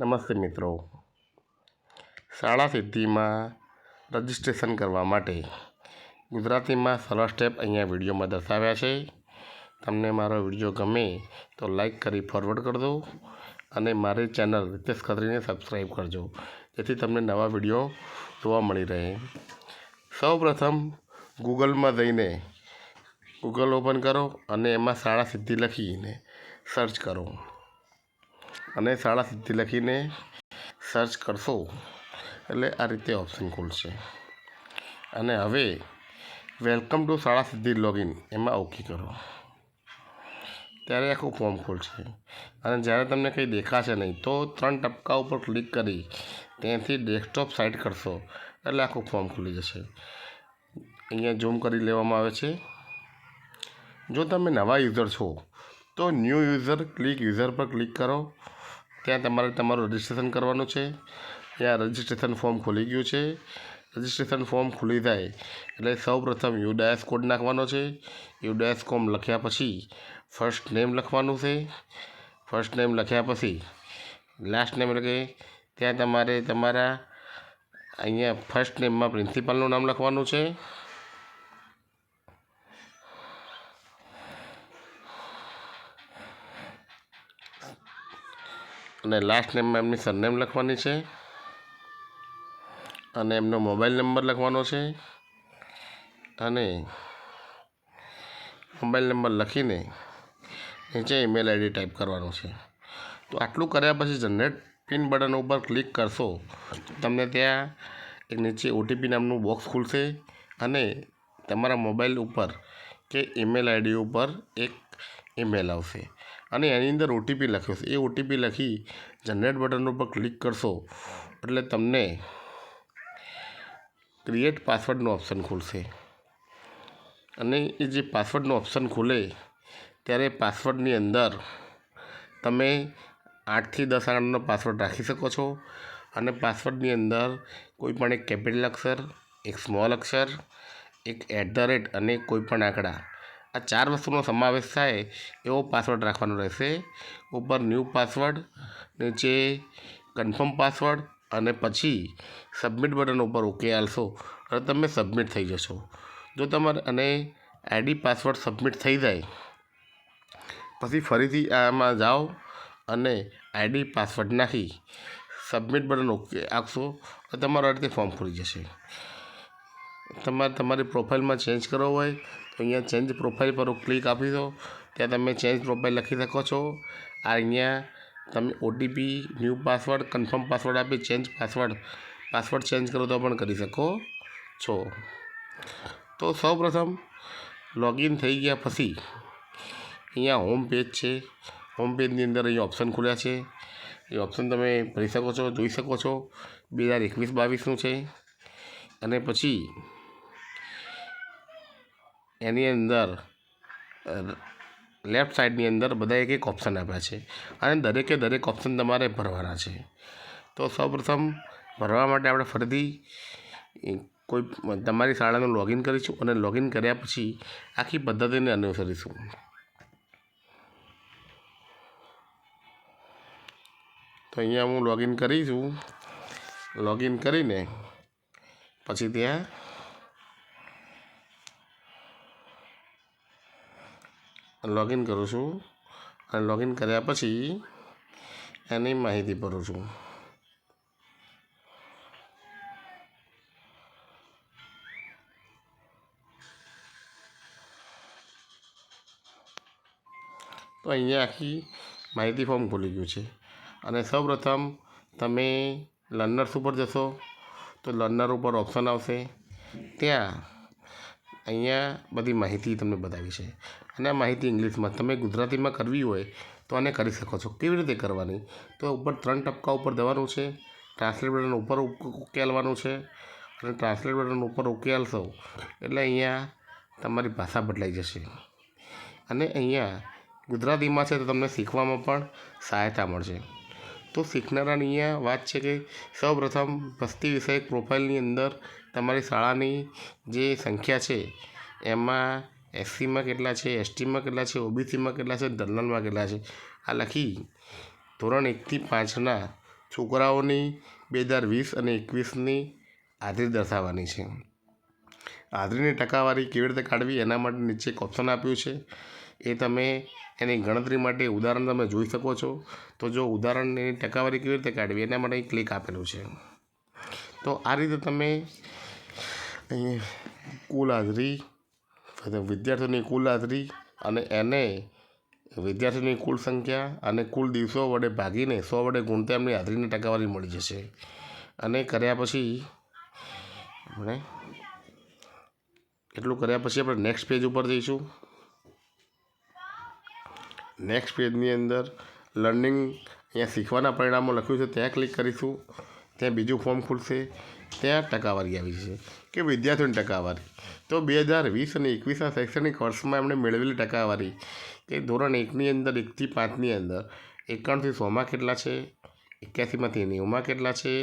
નમસ્તે મિત્રો. શાળા સિદ્ધિમાં રજિસ્ટ્રેશન કરવા માટે ગુજરાતીમાં સરળ સ્ટેપ અહીંયા વિડીયોમાં દર્શાવ્યા છે. તમને મારો વીડિયો ગમે તો લાઈક કરી ફોરવર્ડ કરજો અને મારી ચેનલ રિતેશ ખત્રીને સબસ્ક્રાઈબ કરજો, જેથી તમને નવા વીડિયો જોવા મળી રહે. સૌ પ્રથમ ગૂગલમાં જઈને ગૂગલ ઓપન કરો અને એમાં શાળા સિદ્ધિ લખીને સર્ચ કરો. અને શાળા સિદ્ધિ લખીને સર્ચ કરશો. એટલે આ રીતે ઓપ્શન ખુલશે. અને હવે વેલકમ ટુ શાળા સિદ્ધિ લોગિન એમાં ઓકે કરો. ત્યારે આખું ફોર્મ ખુલશે. અને જ્યારે તમને કંઈ દેખાશે નહીં, તો ત્રણ ટપકા ઉપર ક્લિક કરી ત્યાંથી ડેસ્કટોપ સાઇટ કરશો. એટલે આખું ફોર્મ ખુલી જશે. અહીંયા ઝૂમ કરી લેવામાં આવે છે. જો તમે નવા યુઝર છો, તો ન્યૂ યુઝર ક્લિક યુઝર પર ક્લિક કરો. ત્યાં તમારે તમારું રજિસ્ટ્રેશન કરવાનું છે. ત્યાં રજિસ્ટ્રેશન ફોર્મ ખુલી ગયું છે. રજિસ્ટ્રેશન ફોર્મ ખુલી જાય એટલે સૌ પ્રથમ યુડાયસ કોડ નાખવાનો છે. યુડાયસ કોમ લખ્યા પછી ફર્સ્ટ નેમ લખવાનું છે. ફર્સ્ટ નેમ લખ્યા પછી લાસ્ટ નેમ કે ત્યાં તમારે તમારા અહીંયા ફર્સ્ટ નેમમાં પ્રિન્સિપાલનું નામ લખવાનું છે. અને લાસ્ટ નેમમાં એમની સરનેમ લખવાની છે. અને એમનો મોબાઈલ નંબર લખવાનો છે. અને મોબાઈલ નંબર લખીને નીચે ઈમેલ આઈડી ટાઈપ કરવાનું છે. તો આટલું કર્યા પછી જનરેટ પિન બટન ઉપર ક્લિક કરશો, તમને ત્યાં એક નીચે ઓટીપી નામનું બોક્સ ખુલશે અને તમારા મોબાઈલ ઉપર કે ઈમેલ આઈડી ઉપર એક ઈમેલ આવશે. અને એની અંદર ઓટીપી લખ્યો છે. એ ઓટીપી લખી જનરેટ બટન ઉપર ક્લિક કરશો એટલે તમને ક્રિએટ પાસવર્ડનું ઓપ્શન ખુલશે. અને એ જે પાસવર્ડનું ઓપ્શન ખુલે ત્યારે પાસવર્ડની અંદર તમે આઠથી દસ આંકડાનો પાસવર્ડ રાખી શકો છો. અને પાસવર્ડની અંદર કોઈપણ એક કેપિટલ અક્ષર, એક સ્મોલ અક્ષર, એક એટ ધ રેટ અને કોઈપણ આંકડા. આ ચાર વસ્તુનો સમાવેશ થાય એવો પાસવર્ડ રાખવાનો રહેશે. ઉપર ન્યૂ પાસવર્ડ નીચે કન્ફર્મ પાસવર્ડ અને પછી સબમિટ બટન ઉપર ઓકે આલશો અને તમે સબમિટ થઈ જશો. જો તમારે અને આઈડી પાસવર્ડ સબમિટ થઈ જાય, પછી ફરીથી આમાં જાઓ અને આઈડી પાસવર્ડ નાખી સબમિટ બટન ઓકે આપશો તો તમારું આ રીતે ફોર્મ ખુલી જશે. તમારે તમારી પ્રોફાઇલમાં ચેન્જ કરવો હોય, તો અહીંયા ચેન્જ પ્રોફાઇલ પર ક્લિક આપી દો. ત્યાં તમે ચેન્જ પ્રોફાઇલ લખી શકો છો. આ અહીંયા તમે OTP new password, confirm password આપી, ચેન્જ પાસવર્ડ પાસવર્ડ ચેન્જ કરો તો પણ કરી શકો છો. તો સૌપ્રથમ લોગિન થઈ ગયા પછી અહીંયા હોમ પેજ છે. હોમ પેજની અંદર અહીંયા ઓપ્શન ખુલ્યા છે. એ ઓપ્શન તમે ભરી શકો છો, જોઈ શકો છો. બે હજાર એકવીસ બાવીસનું છે. અને પછી એની અંદર લેફ્ટ સાઈડની અંદર બધા એક એક ઓપ્શન આપ્યા છે. અને દરેકે દરેક ઓપ્શન તમારે ભરવાના છે. તો સૌપ્રથમ ભરવા માટે આપણે ફરીથી કોઈ, તમારી શાળાનું લોગિન કરીશું અને લોગિન કર્યા પછી આખી પદ્ધતિને અનુસરીશું. તો અહીંયા હું લોગિન કરીશું. લોગિન કરીને પછી ત્યાં લોગિન કરું છું અને લોગિન કર્યા પછી એની માહિતી ભરું છું તો અહીંયા આખી માહિતી ફોર્મ ખુલી ગયું છે. અને સૌપ્રથમ તમે લર્નર્સ ઉપર જશો, તો લર્નર ઉપર ઓપ્શન આવશે. ત્યાં અહીંયા બધી માહિતી તમને બતાવી છે. અને આ માહિતી ઇંગ્લિશમાં, તમે ગુજરાતીમાં કરવી હોય તો આને કરી શકો છો. કેવી રીતે કરવાની? તો ઉપર ત્રણ ટપકા ઉપર દેવાનું છે. ટ્રાન્સલેટ બટન ઉપર ઉકેલવાનું છે. અને ટ્રાન્સલેટ બટન ઉપર ઉકેલશો એટલે અહીંયા તમારી ભાષા બદલાઈ જશે. અને અહીંયા ગુજરાતીમાં છે તો તમને શીખવામાં પણ સહાયતા મળશે. તો શીખનારાની અહીંયા વાત છે કે સૌપ્રથમ વસ્તી વિષયક પ્રોફાઇલની અંદર તમારી શાળાની જે સંખ્યા છે, એમાં એસસીમાં કેટલા છે, એસટીમાં કેટલા છે, ઓબીસીમાં કેટલા છે જનરલમાં કેટલા છે? આ લખી ધોરણ એકથી પાંચના છોકરાઓની બે હજાર વીસ અને એકવીસની હાજરી દર્શાવવાની છે. હાજરીની ટકાવારી કેવી રીતે કાઢવી એના માટે નીચે એક ઓપ્શન આપ્યું છે. એ તમે એની ગણતરી માટે ઉદાહરણ તમે જોઈ શકો છો. તો જો ઉદાહરણની ટકાવારી કેવી રીતે કાઢવી એના માટે ક્લિક આપેલું છે. તો આ રીતે તમે કુલ હાજરી વિદ્યાર્થીઓની કુલ હાજરી અને એને વિદ્યાર્થીઓની કુલ સંખ્યા, અને કુલ દિવસો વડે ભાગીને સો વડે ગુણતા એમની હાજરીની ટકાવારી મળી જશે. અને કર્યા પછી આપણે એટલું કર્યા પછી આપણે નેક્સ્ટ પેજ ઉપર જઈશું. નેક્સ્ટ પેજની અંદર લર્નિંગ અહીંયા શીખવાના પરિણામો લખ્યું છે, ત્યાં ક્લિક કરીશું. ત્યાં બીજું ફોર્મ ખુલશે. ત્યાં ટકાવારી આવી છે કે વિદ્યાર્થીઓની ટકાવારી. તો બે હજાર વીસ અને એકવીસના શૈક્ષણિક વર્ષમાં એમણે મેળવેલી ટકાવારી કે ધોરણ એકની અંદર એકથી પાંચની અંદર એકાણથી સોમાં કેટલા છે? એક્યાસીમાંથી નેવુંમાં કેટલા છે?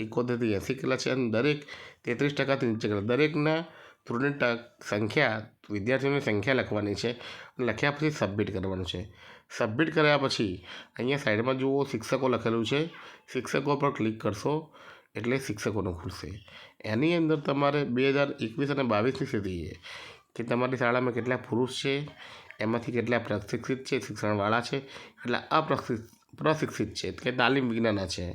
એકોતેરથી એંસી કેટલા છે? અને દરેક તેત્રીસ ટકાથી નીચે કેટલા? દરેકના ધોરણની ટ સંખ્યા વિદ્યાર્થીઓની સંખ્યા લખવાની છે લખ્યા પછી સબમિટ કરવાનું છે. સબમિટ કર્યા પછી અહીંયા સાઈડમાં જુઓ શિક્ષકો લખેલું છે. શિક્ષકો પર ક્લિક કરશો એટલે શિક્ષકોનું ખુલશે. એની અંદર તમારે બે હજાર એકવીસ અને બાવીસની સ્થિતિ છે કે તમારી શાળામાં કેટલા પુરુષ છે, એમાંથી કેટલા પ્રશિક્ષિત છે, શિક્ષણવાળા છે, કેટલા અપ્રશિક્ષિત, પ્રશિક્ષિત છે, કે તાલીમ વિજ્ઞાનના છે.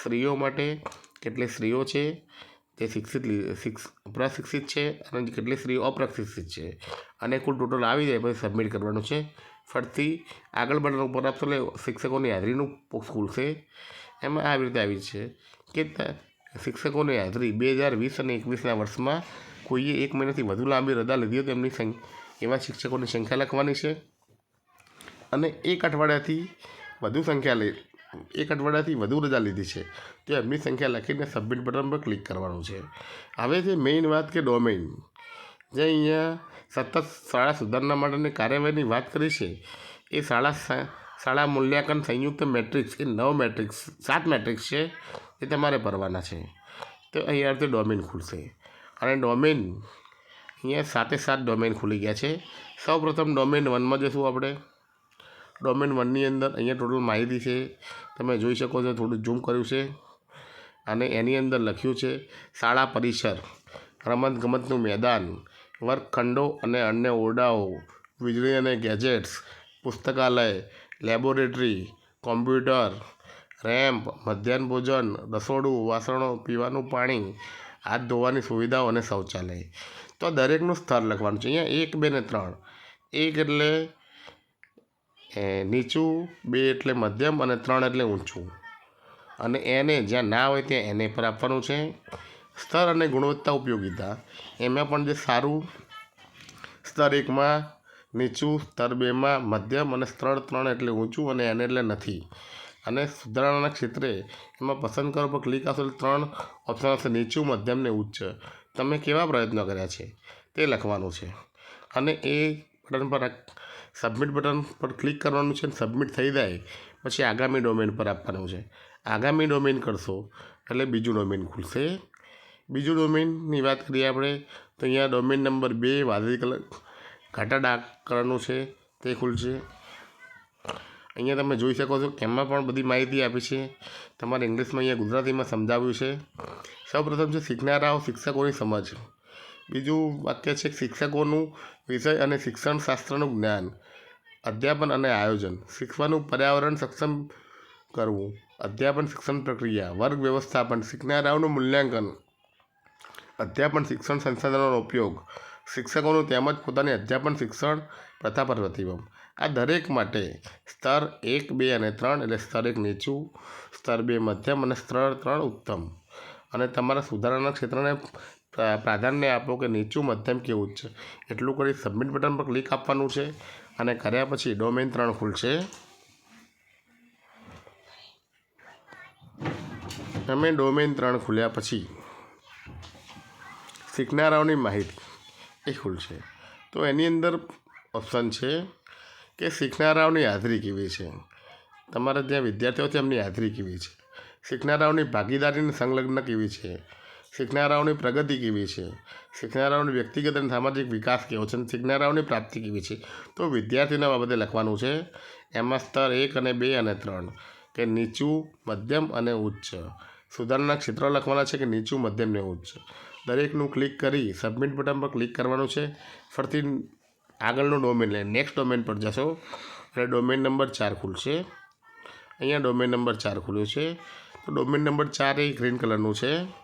સ્ત્રીઓ માટે કેટલી સ્ત્રીઓ છે તે શિક્ષિત શિક્ષ પ્રશિક્ષિત છે અને કેટલી સ્ત્રીઓ અપ્રશિક્ષિત છે. અને કુલ ટોટલ આવી જાય પછી સબમિટ કરવાનું છે. ફરીથી આગળ બટન ઉપર આપશો એટલે શિક્ષકોની હાજરીનું સ્કૂલ છે એમાં આવી રીતે આવી છે કે શિક્ષકોની હાજરી બે હજાર વીસ અને એકવીસના વર્ષમાં કોઈએ એક મહિનાથી વધુ લાંબી રજા લીધી હોય તો એમની સંખ્, એવા શિક્ષકોની સંખ્યા લખવાની છે. અને એક અઠવાડિયાથી વધુ સંખ્યા લઈ એક અઠવાડિયાથી વધુ રજા લીધી છે. તો એમની સંખ્યા લખીને સબમિટ બટન પર ક્લિક કરવાનું છે. હવે છે મેઇન વાત કે ડોમેઇન જે અહીંયા સતત શાળા સુધારણા માટેની કાર્યવાહીની વાત કરી છે, એ શાળા શાળા મૂલ્યાંકન સંયુક્ત મેટ્રિક્સ એ નવ મેટ્રિક્સ, સાત મેટ્રિક્સ છે, એ તમારે ભરવાના છે. તો અહીંયા તે ડોમેન ખુલશે. અને ડોમેન, અહીંયા સાતે સાત ડોમેન ખુલી ગયા છે. સૌપ્રથમ ડોમેન વનમાં જશું આપણે. ડોમેન વનની અંદર અહીંયા ટોટલ માહિતી છે. તમે જોઈ શકો છો, થોડું ઝૂમ કર્યું છે. અને એની અંદર લખ્યું છે, શાળા પરિસર, રમતગમતનું મેદાન, વર્ગખંડો અને અન્ય ઓરડાઓ, વીજળી અને ગેજેટ્સ, પુસ્તકાલય, લેબોરેટરી, કોમ્પ્યુટર, રેમ્પ, મધ્યાહન ભોજન, રસોડું, વાસણો, પીવાનું પાણી, હાથ ધોવાની સુવિધાઓ અને શૌચાલય. તો દરેકનું સ્તર લખવાનું છે. અહીંયા એક, બે ને ત્રણ. એક એટલે નીચું, બે એટલે મધ્યમ અને ત્રણ એટલે ઊંચું. અને એને જ્યાં ના હોય ત્યાં એને પર આપવાનું છે. સ્તર અને ગુણવત્તા ઉપયોગીતા. એમાં પણ જે સારું, સ્તર એકમાં નીચું, સ્તર બેમાં મધ્યમ અને સ્તર ત્રણ એટલે ઊંચું અને એને એટલે નથી. અને સુધારણાના ક્ષેત્રે એમાં પસંદ કરો પર ક્લિક આવશે ત્રણ ઓપ્શન હશે નીચું, મધ્યમ ને ઉચ્ચ. તમે કેવા પ્રયત્નો કર્યા છે? તે લખવાનું છે. અને એ બટન પર સબમિટ બટન પર ક્લિક કરવાનું છે સબમિટ થઈ જાય પછી આગામી ડોમેન પર આપવાનું છે. આગામી ડોમેન કરશો એટલે બીજું ડોમેન ખુલશે. બીજું ડોમેનની વાત કરીએ આપણે, તો અહીંયા ડોમેન નંબર બે વાદળી કલર, ઘાટા ડાર્ક કલરનું છે, તે ખુલશે. અહીંયા તમે જોઈ શકો છો એમાં પણ બધી માહિતી આપી છે. તમારે ઇંગ્લિશમાં અહીંયા ગુજરાતીમાં સમજાવ્યું છે. સૌપ્રથમ છે શીખનારાઓ શિક્ષકોની સમજ. બીજું વાક્ય છે શિક્ષકોનું વિષય અને શિક્ષણ શાસ્ત્રનું જ્ઞાન, અધ્યાપન અને આયોજન. શીખવાનું પર્યાવરણ સક્ષમ કરવું, અધ્યાપન શિક્ષણ પ્રક્રિયા, વર્ગ વ્યવસ્થાપન, શીખનારાઓનું મૂલ્યાંકન, અધ્યાપન શિક્ષણ સંસાધનોનો ઉપયોગ. શિક્ષકોનું તેમજ પોતાની અધ્યાપન શિક્ષણ પ્રથા પર પ્રતિબંધ. આ દરેક માટે સ્તર એક, બે અને ત્રણ એટલે સ્તર એક નીચું, સ્તર બે મધ્યમ અને સ્તર ત્રણ ઉત્તમ. અને તમારા સુધારાના ક્ષેત્રને પ્રાધાન્ય આપો કે નીચું મધ્યમ કે ઉચ્ચ એટલું કરી સબમિટ બટન પર ક્લિક આપવાનું છે અને કર્યા પછી ડોમેન ત્રણ ખુલશે. તમે ડોમેન ત્રણ ખુલ્યા પછી શીખનારાઓની માહિતી એ ખુલશે. તો એની અંદર ઓપ્શન છે કે શીખનારાઓની હાજરી કેવી છે? તમારા જ્યાં વિદ્યાર્થીઓ તેમની હાજરી કેવી છે? શીખનારાઓની ભાગીદારીની સંલગ્ન કેવી છે? શીખનારાઓની પ્રગતિ કેવી છે? શીખનારાઓની વ્યક્તિગત અને સામાજિક વિકાસ કેવો છે? અને શીખનારાઓની પ્રાપ્તિ કેવી છે? તો વિદ્યાર્થીના બાબતે લખવાનું છે, એમાં સ્તર એક અને બે અને ત્રણ, કે નીચું, મધ્યમ અને ઉચ્ચ. સુધારણા ક્ષેત્રો લખવાના છે કે નીચું, મધ્યમ ને ઉચ્ચ. દરેકનું ક્લિક કરી સબમિટ બટન પર ક્લિક કરવાનું છે. ફરીથી આગળનું ડોમેન લે નેક્સ્ટ ડોમેન પર જશો. એટલે ડોમેન નંબર ચાર ખુલશે. અહીંયા ડોમેન નંબર ચાર ખુલ્યો છે. તો ડોમેન નંબર ચાર એ ગ્રીન કલરનું છે.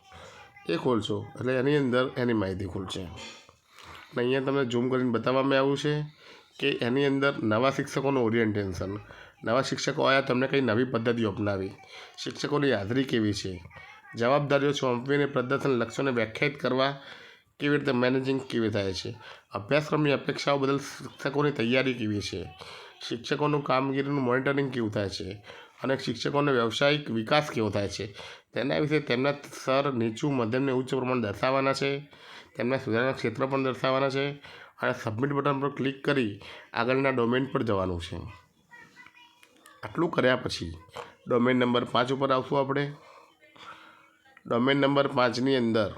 એ ખોલશો એટલે એની અંદર એની માહિતી ખુલશે. અને અહીંયા તમને ઝૂમ કરીને બતાવવામાં આવ્યું છે કે એની અંદર નવા શિક્ષકોનું ઓરિએન્ટેશન નવા શિક્ષકો આવ્યા, તમને કઈ નવી પદ્ધતિઓ અપનાવી. શિક્ષકોની હાજરી કેવી છે? જવાબદારીઓ સોંપવીને પ્રદર્શન લક્ષ્યોને વ્યાખ્યાયિત કરવા કેવી રીતે મેનેજિંગ કેવી થાય છે? અભ્યાસક્રમની અપેક્ષાઓ બદલ શિક્ષકોની તૈયારી કેવી છે? શિક્ષકોનું કામગીરીનું મોનિટરિંગ કેવું થાય છે? અને શિક્ષકોનો વ્યવસાયિક વિકાસ કેવો થાય છે? તેના વિશે તેમના સ્તર નીચું મધ્યમ ને ઉચ્ચ પ્રમાણ દર્શાવવાના છે, તેમના સુધારણા ક્ષેત્ર પણ દર્શાવવાના છે અને સબમિટ બટન પર ક્લિક કરી આગળના ડોમેન પર જવાનું છે. આટલું કર્યા પછી ડોમેન નંબર પાંચ ઉપર આવશું આપણે. ડોમેન નંબર પાંચની અંદર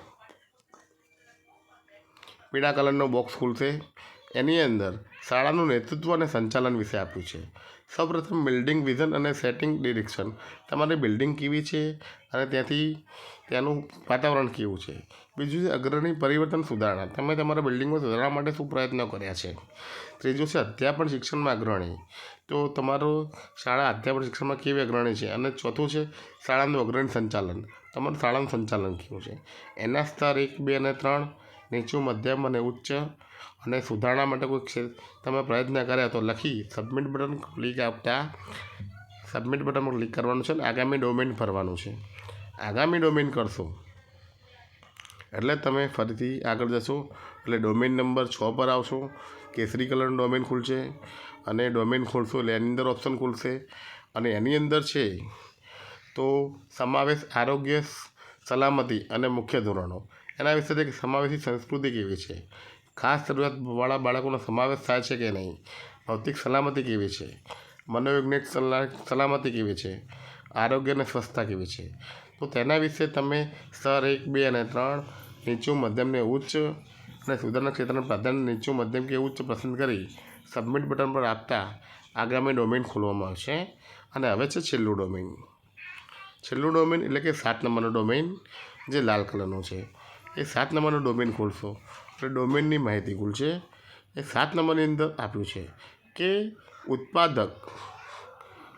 પીળા કલરનો બોક્સ ખુલશે. એની અંદર શાળાનું નેતૃત્વ અને સંચાલન વિશે આપ્યું છે. સૌપ્રથમ બિલ્ડિંગ વિઝન અને સેટિંગ ડિરેક્શન. તમારી બિલ્ડિંગ કેવી છે? અને ત્યાંથી ત્યાંનું વાતાવરણ કેવું છે? બીજું છે અગ્રણી પરિવર્તન સુધારણા. તમે તમારા બિલ્ડિંગમાં સુધારવા માટે શું પ્રયત્નો કર્યા છે? ત્રીજું છે અધ્યાપન શિક્ષણમાં અગ્રણી. તો તમારો શાળા અધ્યાપન શિક્ષણમાં કેવી અગ્રણી છે? અને ચોથું છે શાળાનું અગ્રણી સંચાલન. તમારું શાળાનું સંચાલન કેવું છે? એના સ્તર એક, બે અને ત્રણ, નીચું, મધ્યમ અને ઉચ્ચ અને સુધારણા માટે કોઈ તમે પ્રયત્ન કર્યા તો લખી સબમિટ બટન ક્લિક આપતા સબમિટ બટન પર ક્લિક કરવાનું છે અને આગામી ડોમેન ભરવાનું છે. આગામી ડોમેન કરશો. એટલે તમે ફરીથી આગળ જશો. એટલે ડોમેન નંબર છ પર આવશો. કેસરી કલરનું ડોમેન ખુલશે. અને ડોમેન ખોલશો એટલે એની અંદર ઓપ્શન ખુલશે. અને એની અંદર છે તો સમાવેશ આરોગ્ય, સલામતી અને મુખ્ય ધોરણો. એના વિશે સમાવેશી સંસ્કૃતિ કેવી છે? ખાસ જરૂરિયાતવાળા બાળકોનો સમાવેશ થાય છે કે નહીં? ભૌતિક સલામતી કેવી છે? મનોવૈજ્ઞાનિક સલા- સલામતી કેવી છે? આરોગ્ય અને સ્વચ્છતા કેવી છે? તો તેના વિશે તમે સ્તર એક, બે અને ત્રણ, નીચું મધ્યમને ઉચ્ચ અને સુધારણા ક્ષેત્રને પ્રાધાન્ય નીચું, મધ્યમ કે ઉચ્ચ પસંદ કરી સબમિટ બટન પર આપતા આગામી ડોમેન ખોલવામાં આવશે. અને હવે છે છેલ્લું ડોમેન. છેલ્લું ડોમેન એટલે કે સાત નંબરનો ડોમેન જે લાલ કલરનો છે. એ સાત નંબરનો ડોમેન ખોલશો. એટલે ડોમેનની માહિતી ખુલશે એ સાત નંબરની અંદર આપ્યું છે કે ઉત્પાદક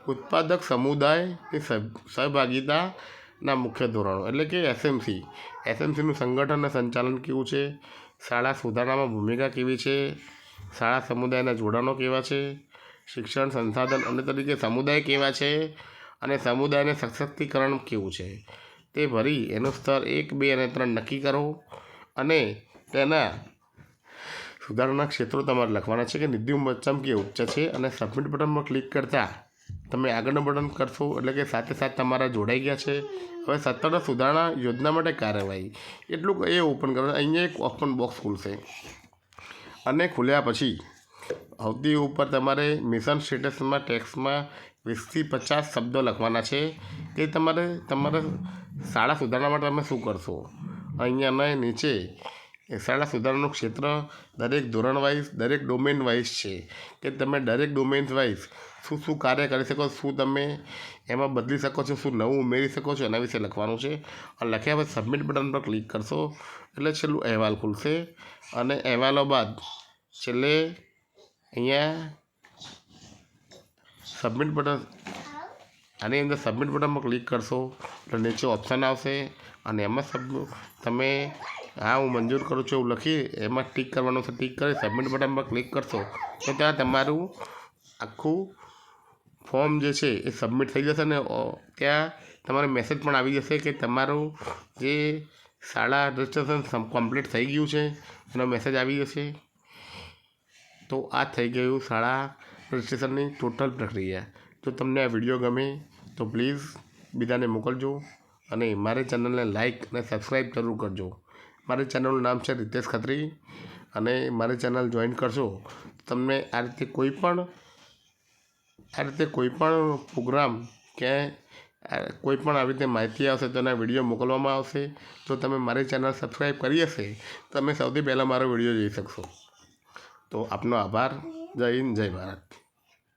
ઉત્પાદક સમુદાયની સહ- સહભાગિતાના મુખ્ય ધોરણો, એટલે કે એસએમસી. એસએમસીનું સંગઠન અને સંચાલન કેવું છે? શાળા સુધારણામાં ભૂમિકા કેવી છે? શાળા સમુદાયના જોડાણો કેવા છે? શિક્ષણ સંસાધન અને તરીકે સમુદાય કેવા છે? અને સમુદાયને સશક્તિકરણ કેવું છે? તે ભરી એનું સ્તર એક, બે અને ત્રણ નક્કી કરો. અને તેના સુધારણા ક્ષેત્રો તમારે લખવાના છે કે નિધિ ચમકી ઉચ્ચ છે અને સબમિટ બટન પર ક્લિક કરતાં તમે આગળનું બટન કરશો એટલે કે સાથે સાથે તમારા જોડાઈ ગયા છે. હવે સત્તર સુધારણા યોજના માટે કાર્યવાહી. એટલું એ ઓપન કરો અહીંયા એક ઓપન બોક્સ ખુલશે. અને ખુલ્યા પછી સૌથી ઉપર તમારે મિશન સ્ટેટસમાં ટેક્સમાં વીસથી પચાસ શબ્દો લખવાના છે કે તમારે તમારે શાળા સુધારણા માટે તમે શું કરશો? અહીંયા નીચે શાળા સુધારણાનું ક્ષેત્ર દરેક ધોરણ વાઇઝ દરેક ડોમેન વાઇઝ છે કે તમે દરેક ડોમેન્સ વાઇઝ શું શું કાર્ય કરી શકો, શું તમે એમાં બદલી શકો છો, શું નવું ઉમેરી શકો છો, એના વિશે લખવાનું છે. અને લખ્યા પછી સબમિટ બટન પર ક્લિક કરશો, એટલે છેલ્લું અહેવાલ ખુલશે. અને અહેવાલો બાદ છેલ્લે અહીંયા સબમિટ બટન આની અંદર સબમિટ બટનમાં ક્લિક કરશો, એટલે નીચે ઓપ્શન આવશે. અને એમાં સબ તમે હા હું મંજૂર કરું છું એવું લખી, એમાં ટીક કરવાનું છે ટીક કરી સબમિટ બટનમાં ક્લિક કરશો, તો ત્યાં તમારું આખું ફોર્મ જે છે એ સબમિટ થઈ જશે ને ત્યાં તમારે મેસેજ પણ આવી જશે કે તમારું જે શાળા રજિસ્ટ્રેશન કમ્પ્લીટ થઈ ગયું છે, એનો મેસેજ આવી જશે. તો આ થઈ ગયું શાળા રજિસ્ટ્રેશનની ટોટલ પ્રક્રિયા. જો તમને આ વીડિયો ગમે તો પ્લીઝ બીજાને મોકલજો અને મારી ચેનલને લાઇક અને સબસ્ક્રાઈબ જરૂર કરજો. મારી ચેનલનું નામ છે રિતેશ ખત્રી અને મારી ચેનલ જોઈન કરશો તમને આ રીતે કોઈ પણ, આ રીતે કોઈ પણ પ્રોગ્રામ કે કોઈ પણ આવી રીતે માહિતી આવશે તો એના વીડિયો મોકલવામાં આવશે. તો તમે મારી ચેનલ સબસ્ક્રાઈબ કરી હશે તમે સૌથી પહેલાં મારો વીડિયો જોઈ શકશો. તો આપનો આભાર. જય હિન્દ, જય ભારત.